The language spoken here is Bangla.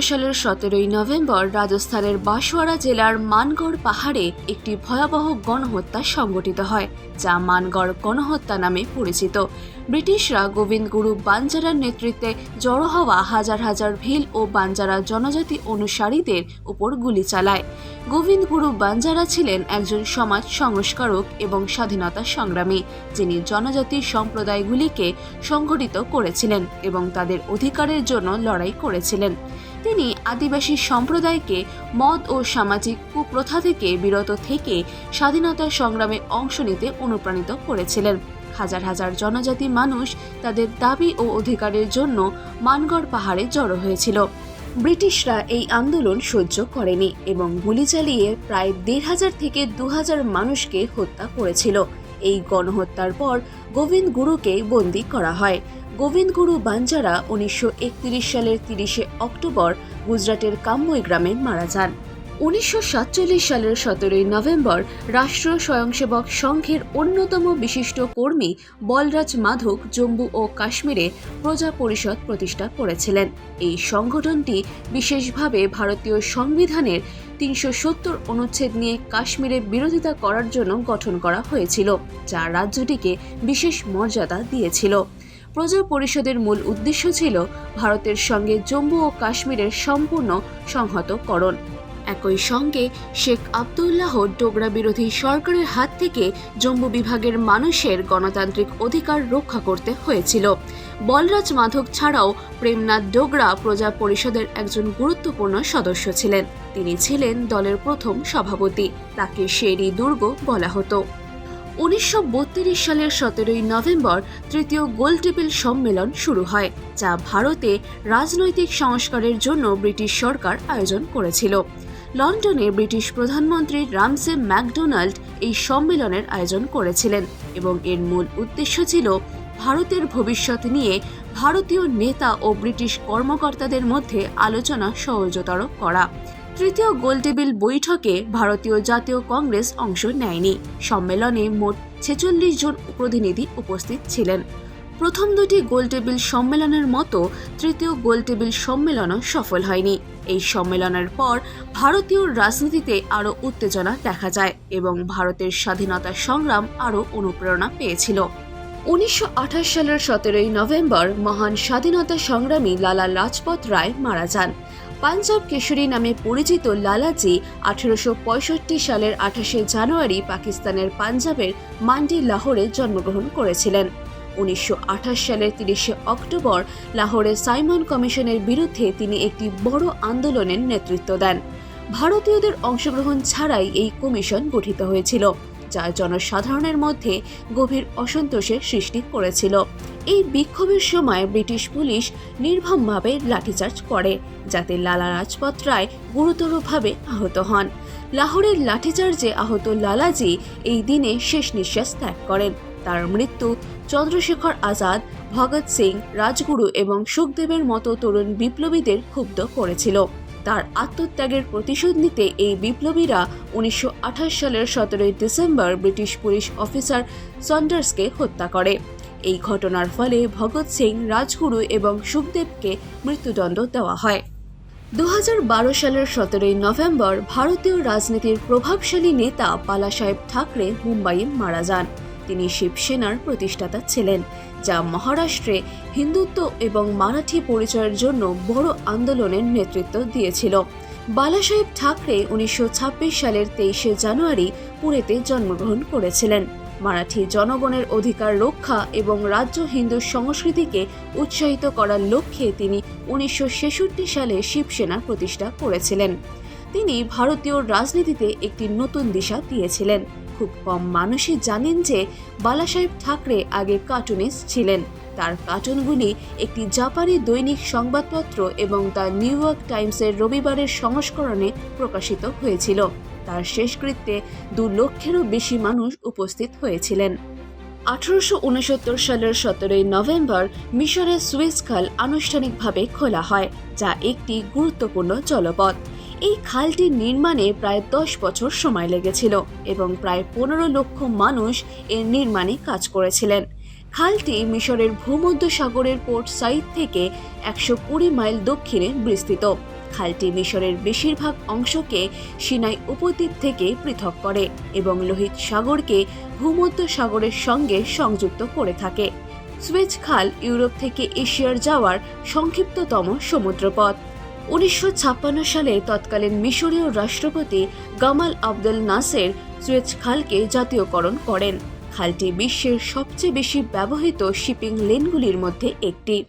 সালের সতেরোই নভেম্বর রাজস্থানের বাসোয়ারা জেলার মানগড় পাহাড়ে একটি ভয়াবহ গণহত্যা সংগঠিত হয়, যা মানগড় গণহত্যা নামে পরিচিত। ব্রিটিশরা গোবিন্দ গুরু বাঞ্জারার নেতৃত্বে জড়ো হওয়া হাজার হাজার ভিল ও বাঞ্জারা জনজাতি অনুসারীদের উপর গুলি চালায়। গোবিন্দ গুরু বাঞ্জারা ছিলেন একজন সমাজ সংস্কারক এবং স্বাধীনতা সংগ্রামী, যিনি জনজাতি সম্প্রদায়গুলিকে সংগঠিত করেছিলেন এবং তাদের অধিকারের জন্য লড়াই করেছিলেন। তিনি আদিবাসী সম্প্রদায়কে মদ ও সামাজিক কুপ্রথা থেকে বিরত থেকে স্বাধীনতা সংগ্রামে অংশ নিতে অনুপ্রাণিত করেছিলেন। হাজার হাজার জনজাতি মানুষ তাদের দাবি ও অধিকারের জন্য মানগড় পাহাড়ে জড়ো হয়েছিল। ব্রিটিশরা এই আন্দোলন সহ্য করেনি এবং গুলি চালিয়ে প্রায় দেড় হাজার থেকে দু হাজার মানুষকে হত্যা করেছিল। এই গণহত্যার পর গোবিন্দ গুরুকে বন্দি করা হয়। গোবিন্দ গুরু বাঞ্জারা উনিশশো একত্রিশ সালের তিরিশে অক্টোবর গুজরাটের কাম্মই গ্রামে মারা যান। উনিশশো সাতচল্লিশ সালের সতেরোই নভেম্বর রাষ্ট্র স্বয়ংসেবক সংঘের অন্যতম বিশিষ্ট কর্মী বলরাজ মাধব জম্মু ও কাশ্মীরে প্রজা পরিষদ প্রতিষ্ঠা করেছিলেন। এই সংগঠনটি বিশেষভাবে ভারতীয় সংবিধানের তিনশো সত্তর অনুচ্ছেদ নিয়ে কাশ্মীরে বিরোধিতা করার জন্য গঠন করা হয়েছিল, যা রাজ্যটিকে বিশেষ মর্যাদা দিয়েছিল। প্রজা পরিষদের মূল উদ্দেশ্য ছিল ভারতের সঙ্গে জম্মু ও কাশ্মীরের সম্পূর্ণ সংহতকরণ। একই সঙ্গে শেখ আবদুল্লাহ ডোগরা বিরোধী সরকারের হাত থেকে জম্মু বিভাগের মানুষের গণতান্ত্রিক অধিকার রক্ষা করতে হয়েছিল। বলরাজ মাধব ছাড়াও প্রেমনাথ ডোগরা প্রজা পরিষদের একজন গুরুত্বপূর্ণ সদস্য ছিলেন। তিনি ছিলেন দলের প্রথম সভাপতি। তাকে শেরি দুর্গ বলা হতো। উনিশশো বত্রিশ সালের সতেরোই নভেম্বর তৃতীয় গোলটেবিল সম্মেলন শুরু হয়, যা ভারতে রাজনৈতিক সংস্কারের জন্য ব্রিটিশ সরকার আয়োজন করেছিল। লন্ডনে ব্রিটিশ প্রধানমন্ত্রী রামসে ম্যাকডোনাল্ড এই সম্মেলনের আয়োজন করেছিলেন এবং এর মূল উদ্দেশ্য ছিল ভারতের ভবিষ্যৎ নিয়ে ভারতীয় নেতা ও ব্রিটিশ কর্মকর্তাদের মধ্যে আলোচনা সহজতর করা। তৃতীয় গোলটেবিল বৈঠকে ভারতীয় জাতীয় কংগ্রেস অংশ নেয়নি। সম্মেলনে মোট ছেচল্লিশ জন প্রতিনিধি উপস্থিত ছিলেন। প্রথম দুটি গোলটেবিল সম্মেলনের মতো তৃতীয় গোলটেবিল সম্মেলনও সফল হয়নি। এই সম্মেলনের পর ভারতীয় রাজনীতিতে আরও উত্তেজনা দেখা যায় এবং ভারতের স্বাধীনতা সংগ্রাম আরও অনুপ্রেরণা পেয়েছিল। উনিশশো আঠাশ সালের সতেরোই নভেম্বর মহান স্বাধীনতা সংগ্রামী লালা লাজপত রায় মারা যান। পাঞ্জাব কেশরী নামে পরিচিত লালাজি আঠেরোশো পঁয়ষট্টি সালের আঠাশে জানুয়ারি পাকিস্তানের পাঞ্জাবের মান্ডি লাহোরে জন্মগ্রহণ করেছিলেন। উনিশশো আঠাশ সালের তিরিশে অক্টোবর লাহোরে সাইমন কমিশনের বিরুদ্ধে তিনি একটি বড় আন্দোলনের নেতৃত্ব দেন। ভারতীয়দের অংশগ্রহণ ছাড়াই এই কমিশন গঠিত হয়েছিল, যা জনসাধারণের মধ্যে গভীর অসন্তোষের সৃষ্টি করেছিল। এই বিক্ষোভের সময় ব্রিটিশ পুলিশ নির্মমভাবে লাঠিচার্জ করে, যাতে লালা রাজপথ রায় গুরুতরভাবে আহত হন। লাহোরের লাঠিচার্জে আহত লালাজি এই দিনে শেষ নিঃশ্বাস ত্যাগ করেন। তার মৃত্যু চন্দ্রশেখর আজাদ, ভগৎ সিং, রাজগুরু এবং সুখদেবের মতো তরুণ বিপ্লবীদের ক্ষুব্ধ করেছিল। তার আত্মত্যাগের প্রতিশোধ নিতে এই বিপ্লবীরা উনিশশো আঠাশ সালের সতেরোই ডিসেম্বর ব্রিটিশ পুলিশ অফিসার সন্ডার্সকে হত্যা করে। এই ঘটনার ফলে ভগৎ সিং, রাজগুরু এবং সুখদেবকে মৃত্যুদণ্ড দেওয়া হয়। দু হাজার বারো সালের সতেরোই নভেম্বর ভারতীয় রাজনীতির প্রভাবশালী নেতা বালাসাহেব ঠাকরে মুম্বাইয়ে মারা যান। তিনি শিবসেনার প্রতিষ্ঠাতা ছিলেন, যা মহারাষ্ট্রে হিন্দুত্ব এবং মারাঠি পরিচয়ের জন্য বড় আন্দোলনের নেতৃত্ব দিয়েছিল। বালাসাহেব ঠাকরে উনিশশো ছাব্বিশ সালের তেইশে জানুয়ারি পুনেতে জন্মগ্রহণ করেছিলেন। মারাঠি জনগণের অধিকার রক্ষা এবং রাজ্য হিন্দু সংস্কৃতিকে উৎসাহিত করার লক্ষ্যে তিনি উনিশশো ছেষট্টি সালে শিবসেনা প্রতিষ্ঠা করেছিলেন। তিনি ভারতীয় রাজনীতিতে একটি নতুন দিশা দিয়েছিলেন। খুব কম মানুষই জানেন যে বালাসাহেব ঠাকরে আগে কার্টুনিস্ট ছিলেন। তার কার্টুনগুলি একটি জাপানি দৈনিক সংবাদপত্র এবং দ্য নিউ ইয়র্ক টাইমসের রবিবারের সংস্করণে প্রকাশিত হয়েছিল। তার শেষকৃত্যে দু লক্ষেরও বেশি মানুষ উপস্থিত হয়েছিলেন। আঠারোশো উনসত্তর সালের সতেরোই নভেম্বর মিশরের সুয়েজ খাল আনুষ্ঠানিকভাবে খোলা হয়, যা একটি গুরুত্বপূর্ণ জলপথ। এই খালটি নির্মাণে প্রায় দশ বছর সময় লেগেছিল এবং প্রায় পনেরো লক্ষ মানুষ এর নির্মাণে কাজ করেছিলেন। খালটি মিশরের ভূমধ্য সাগরের পোর্ট সাইড থেকে একশো কুড়ি মাইল দক্ষিণে বিস্তৃত। খালটি মিশরের বেশিরভাগ অংশকে সিনাই উপদ্বীপ থেকে পৃথক করে এবং লোহিত সাগরকে ভূমধ্য সাগরের সঙ্গে সংযুক্ত করে থাকে। সুয়েজ খাল ইউরোপ থেকে এশিয়ার যাওয়ার সংক্ষিপ্ততম সমুদ্রপথ। উনিশশো ছাপ্পান্ন সালে তৎকালীন মিশরীয় রাষ্ট্রপতি গামাল আবদেল নাসের সুয়েজ খালকে জাতীয়করণ করেন। খালটি বিশ্বের সবচেয়ে বেশি ব্যবহৃত শিপিং লেনগুলির মধ্যে একটি।